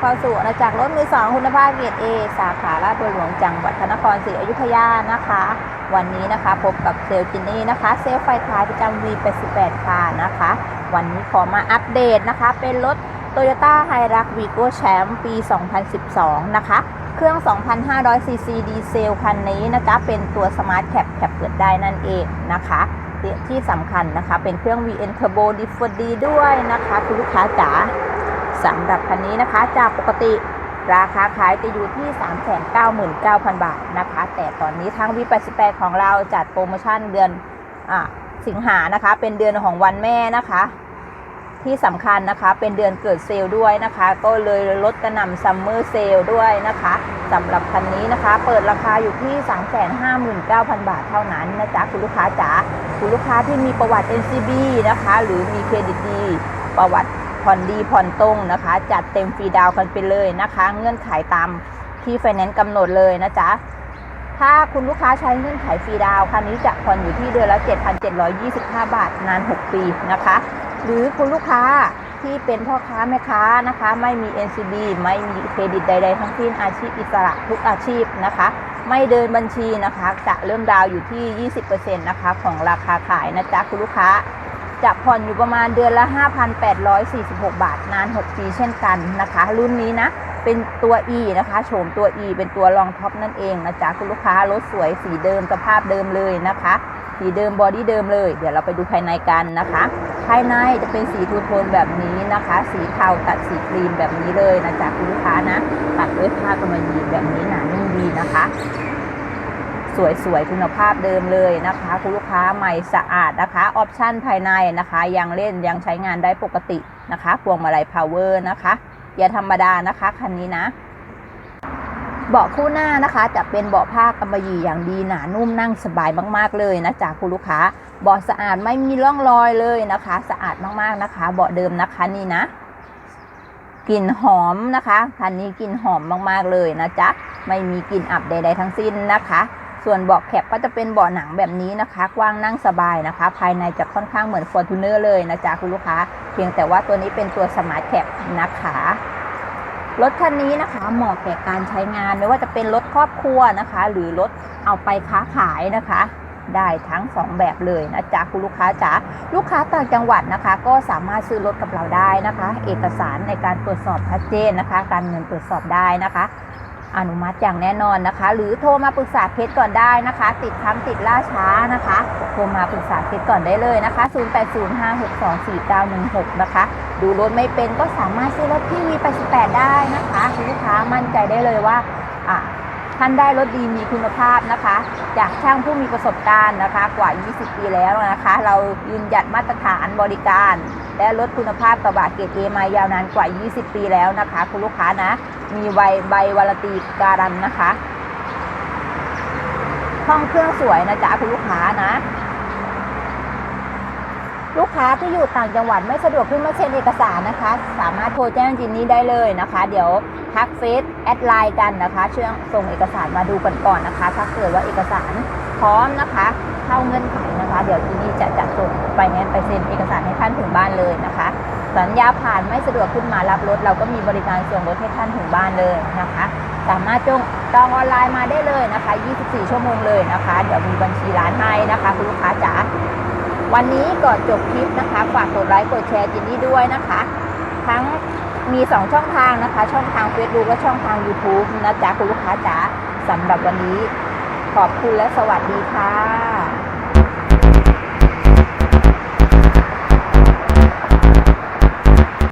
เข้าสู่อาณาจักรรถมือสองคุณภาพเกรดเอสาขาลาดบัวหลวงจังหวัดพระนครศรีอยุธยานะคะ วันนี้นะคะพบกับเซลลจินนี่นะคะ เซลไฟท้ายประจำ V88 ค่ะนะคะ วันนี้ขอมาอัปเดตนะคะ เป็นรถ Toyota h i r u x Vigo Champ ปี 2012 นะคะ เครื่อง 2,500ซีซีดีเซลคันนี้นะจ๊ะเป็นตัว Smart Cap แคปเปิดได้นั่นเองนะคะที่สำคัญนะคะเป็นเครื่อง VN Turbo d i f f d ด้วยนะคะ คุณลูกค้าจ๋า สำหรับคันนี้นะคะจากปกติราคาขายจะอยู่ที่ 399,000 บาทนะคะ แต่ตอนนี้ทาง V88 ของเราจัดโปรโมชั่นเดือนอสิงหานะคะ เป็นเดือนของวันแม่นะคะ ที่สำคัญนะคะเป็นเดือนเกิดเซลล์ด้วยนะคะ ก็เลยลดกระหน่ำซัมเมอร์เซลล์ด้วยนะคะสำหรับคันนี้นะคะ เปิดราคาอยู่ที่ 359,000 บาทเท่านั้นนะจ๊ะคุณลูกค้าจ๋าคุณลูกค้าที่มีประวัติ NCB นะคะ หรือมีเครดิตดีประวัติ ผ่อนดีผ่อนตรงนะคะ จัดเต็มฟรีดาวกันไปเลยนะคะ เงื่อนไขตามที่ไฟแนนซ์กำหนดเลยนะจ๊ะถ้าคุณลูกค้าใช้เงื่อนไขฟรีดาวคันนี้จะผ่อนอยู่ที่เดือนละ 7,725 บาทนาน 6 ปีนะคะ หรือคุณลูกค้าที่เป็นพ่อค้าแม่ค้านะคะ ไม่มี NCB ไม่มีเครดิตใด ๆ ทั้งสิ้นอาชีพอิสระทุกอาชีพนะคะ ไม่เดินบัญชีนะคะ จะเริ่มดาวอยู่ที่ 20%นะคะของราคาขายนะจ๊ะคุณลูกค้า จะผ่อนอยู่ประมาณเดือนละ 5,846 บาท นาน 6 ปีเช่นกันนะคะ รุ่นนี้นะ เป็นตัว E นะคะโฉมตัว E เป็นตัวรองท็อปนั่นเองนะจ๊ะคุณลูกค้ารถสวยสีเดิมสภาพเดิมเลยนะคะ สีเดิมบอดี้เดิมเลย เดี๋ยวเราไปดูภายในกันนะคะ ภายในจะเป็นสีทูโทนแบบนี้นะคะ สีเทาตัดสีครีมแบบนี้เลยนะจ๊ะคุณลูกค้านะ ตัดด้วยผ้ากำมะหยี่แบบนี้หนานุ่มดีนะคะ สวยๆ คุณภาพเดิมเลยนะคะ คุณลูกค้าใหม่สะอาดนะคะ ออปชั่นภายในนะคะ ยังเล่นยังใช้งานได้ปกตินะคะพวงมาลัยพาวเวอร์นะคะ อย่าธรรมดานะคะคันนี้นะ เบาะคู่หน้านะคะ จะเป็นเบาะผ้ากำมะหยี่อย่างดีหนานุ่มนั่งสบายมากๆเลยนะจ๊ะคุณลูกค้าเบาะสะอาดไม่มีร่องรอยเลยนะคะ สะอาดมากๆนะคะ เบาะเดิมนะคะนี่นะกลิ่นหอมนะคะคันนี้กลิ่นหอมมากๆเลยนะจ๊ะ ไม่มีกลิ่นอับใดๆทั้งสิ้นนะคะ ส่วนเบาะแคปก็จะเป็นเบาะหนังแบบนี้นะคะ กว้างนั่งสบายนะคะ ภายในจะค่อนข้างเหมือน f o r t u n e r เลยนะจ๊ะคุณลูกค้า เพียงแต่ว่าตัวนี้เป็นตัวสมาร์ทแคปนะคะรถคันนี้นะคะเหมาะแก่การใช้งานไม่ว่าจะเป็นรถครอบครัวนะคะ หรือรถเอาไปค้าขายนะคะ ได้ทั้ง 2 แบบเลยนะจ๊ะคุณลูกค้าจ๋าลูกค้าต่างจังหวัดนะคะ ก็สามารถซื้อรถกับเราได้นะคะ เอกสารในการตรวจสอบชัดเจนนะคะ การเงินตรวจสอบได้นะคะ อนุมัติอย่างแน่นอนนะคะ หรือโทรมาปรึกษาเพจก่อนได้นะคะ ติดค้ำติดล่าช้านะคะ โทรมาปรึกษาเพจก่อนได้เลยนะคะ 0805624916 นะคะ ดูรถไม่เป็นก็สามารถซื้อรถที่ V88 ได้นะคะคุณลูกค้ามั่นใจได้เลยว่าท่านได้รถดีมีคุณภาพนะคะ จากช่างผู้มีประสบการณ์นะคะ กว่า 20 ปีแล้วนะคะ เรายืนหยัดมาตรฐานบริการ และลดคุณภาพกระบะเกรดเอมายาวนานกว่า 20 ปีแล้วนะคะ คุณลูกค้านะ มีใบใบวารตีการันนะคะ ห้องเครื่องสวยนะจ๊ะคุณลูกค้านะ ลูกค้าที่อยู่ต่างจังหวัดไม่สะดวกขึ้นมาเซ็นเอกสารนะคะ สามารถโทรแจ้งจินนี่ได้เลยนะคะ เดี๋ยวทักเฟซแอดไลน์กันนะคะ เชื่อส่งเอกสารมาดูกันก่อนนะคะ ถ้าเกิดว่าเอกสารพร้อมนะคะเข้าเงื่อนไขนะคะ เดี๋ยวจินนี่จะจัดส่งไปแนนไปเซ็นเอกสารให้ท่านถึงบ้านเลยนะคะ สัญญาผ่านไม่สะดวกขึ้นมารับรถ เราก็มีบริการส่งรถให้ท่านถึงบ้านเลยนะคะ สามารถจงจองออนไลน์มาได้เลยนะคะ 24 ชั่วโมงเลยนะคะ เดี๋ยวมีบัญชีร้านให้นะคะคุณลูกค้าจ๋าวันนี้ก่อนจบคลิปนะคะ ฝากกดไลค์กดแชร์จินนี่ด้วยนะคะ ทั้งมี 2 ช่องทางนะคะ ช่องทาง Facebook และช่องทาง YouTube นะจ๊ะคุณลูกค้าจ๋าสำหรับวันนี้ขอบคุณและสวัสดีค่ะ